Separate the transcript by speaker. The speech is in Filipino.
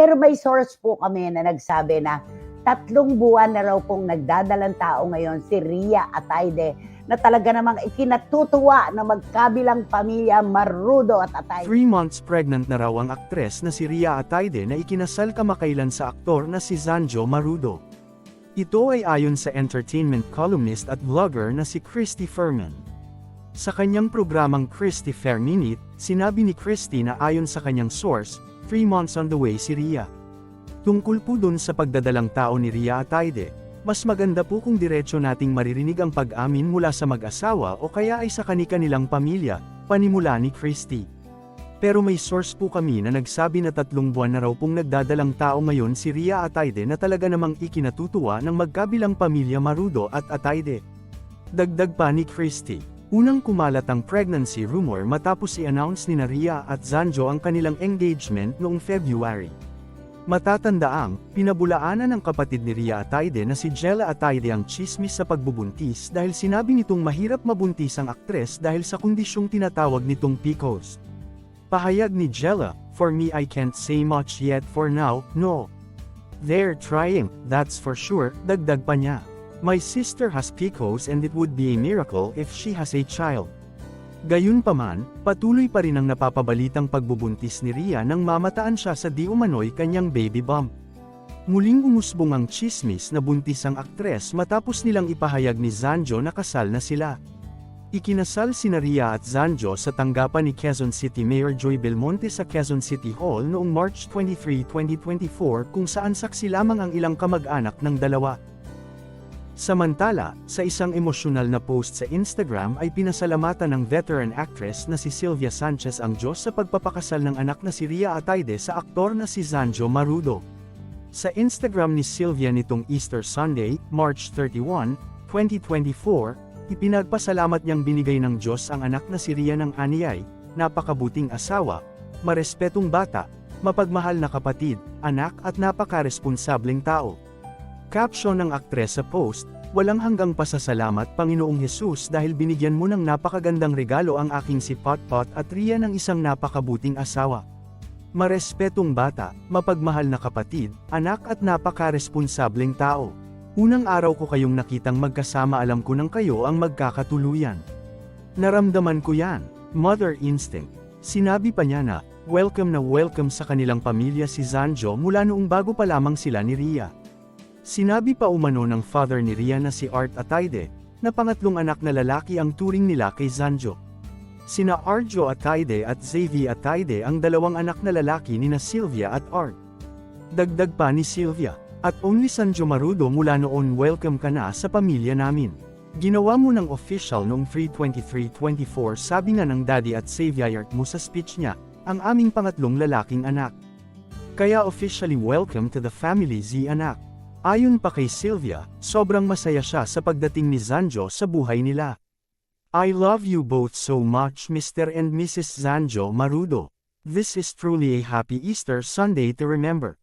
Speaker 1: Pero may source po kami na nagsabi na tatlong buwan na raw pong nagdadalang tao ngayon si Ria Atayde na talaga namang ikinatutuwa na magkabilang pamilya Marudo at Atayde.
Speaker 2: Three months pregnant na raw ang aktres na si Ria Atayde na ikinasal kamakailan sa aktor na si Zanjo Marudo. Ito ay ayon sa entertainment columnist at vlogger na si Christy Furman. Sa kanyang programang Christy Fair Minute, sinabi ni Christy na ayon sa kanyang source, 3 months on the way si Ria. Tungkol po dun sa pagdadalang tao ni Ria Atayde, mas maganda po kung diretsyo nating maririnig ang pag-amin mula sa mag-asawa o kaya ay sa kani-kanilang pamilya, panimula ni Christy. Pero may source po kami na nagsabi na tatlong buwan na raw pong nagdadalang tao ngayon si Ria Atayde na talaga namang ikinatutuwa ng magkabilang pamilya Marudo at Atayde. Dagdag pa ni Christy, unang kumalat ang pregnancy rumor matapos i-announce ni Ria at Zanjo ang kanilang engagement noong February. Matatandaang, pinabulaanan ng kapatid ni Ria Atayde na si Jella Atayde ang chismis sa pagbubuntis dahil sinabi nitong mahirap mabuntis ang aktres dahil sa kondisyong tinatawag nitong PCOS. Pahayag ni Jella, For me I can't say much yet for now, no. They're trying, that's for sure, dagdag pa niya. My sister has PCOS and it would be a miracle if she has a child. Gayunpaman, patuloy pa rin ang napapabalitang pagbubuntis ni Ria nang mamataan siya sa di umano'y kanyang baby bump. Muling umusbong ang chismis na buntis ang aktres matapos nilang ipahayag ni Zanjo na kasal na sila. Ikinasal si Ria at Zanjo sa tanggapan ni Quezon City Mayor Joy Belmonte sa Quezon City Hall noong March 23, 2024 kung saan saksi lamang ang ilang kamag-anak ng dalawa. Samantala, sa isang emosyonal na post sa Instagram ay pinasalamatan ng veteran actress na si Sylvia Sanchez ang Diyos sa pagpapakasal ng anak na si Ria Atayde sa aktor na si Zanjo Marudo. Sa Instagram ni Sylvia nitong Easter Sunday, March 31, 2024, ipinagpasalamat niyang binigay ng Diyos ang anak na si Ria ng aniyay, napakabuting asawa, marespetong bata, mapagmahal na kapatid, anak at napakaresponsableng tao. Caption ng aktres sa post, walang hanggang pasasalamat Panginoong Hesus dahil binigyan mo ng napakagandang regalo ang aking si Potpot at Ria ng isang napakabuting asawa. Marespetong bata, mapagmahal na kapatid, anak at napakaresponsableng tao. Unang araw ko kayong nakitang magkasama alam ko nang kayo ang magkakatuluyan. Naramdaman ko yan, mother instinct. Sinabi pa niya na, welcome na welcome sa kanilang pamilya si Zanjo mula noong bago pa lamang sila ni Ria. Sinabi pa umano ng father ni Ria na si Art Atayde, na pangatlong anak na lalaki ang turing nila kay Zanjo. Sina Arjo Atayde at Xavier Atayde ang dalawang anak na lalaki ni na Sylvia at Art. Dagdag pa ni Sylvia, at only Sanjo Marudo mula noon welcome ka na sa pamilya namin. Ginawa mo ng official noong 323-24 sabi nga ng daddy at Xavier mo sa speech niya, ang aming pangatlong lalaking anak. Kaya officially welcome to the family Z anak. Ayon pa kay Sylvia, sobrang masaya siya sa pagdating ni Zanjo sa buhay nila. I love you both so much Mr. and Mrs. Zanjo Marudo. This is truly a happy Easter Sunday to remember.